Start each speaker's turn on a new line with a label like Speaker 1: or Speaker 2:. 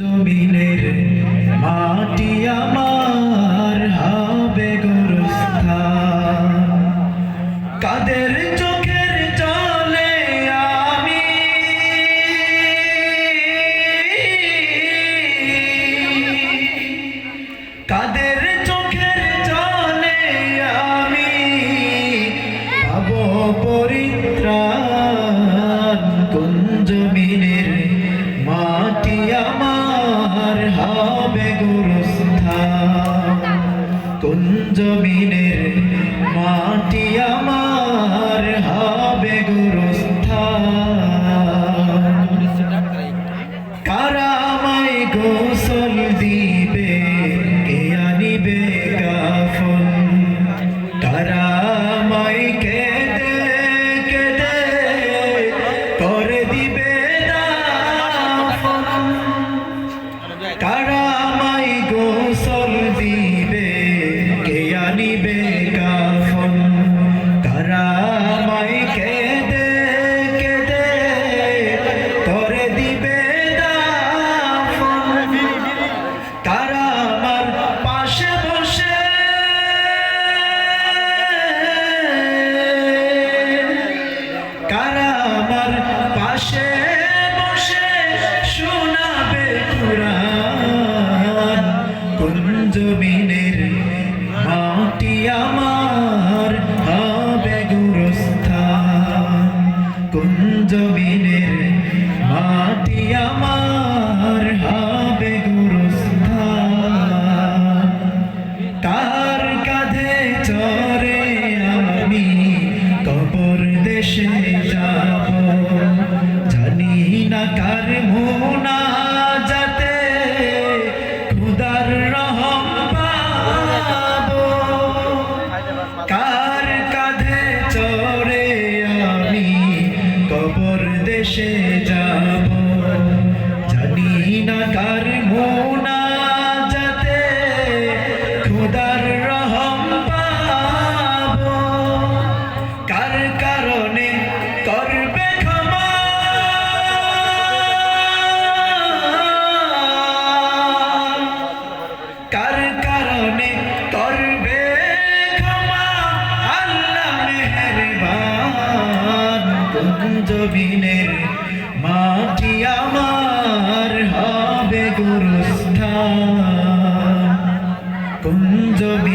Speaker 1: জমিনের মাটি কোন জমিনের মাটি আমার হবে গুরুস্থান। কারামাই গোসল দিয়ে baby. পরদেশে জমিনের মাটি আমার হবে গুরুস্থান। কুঞ্জবি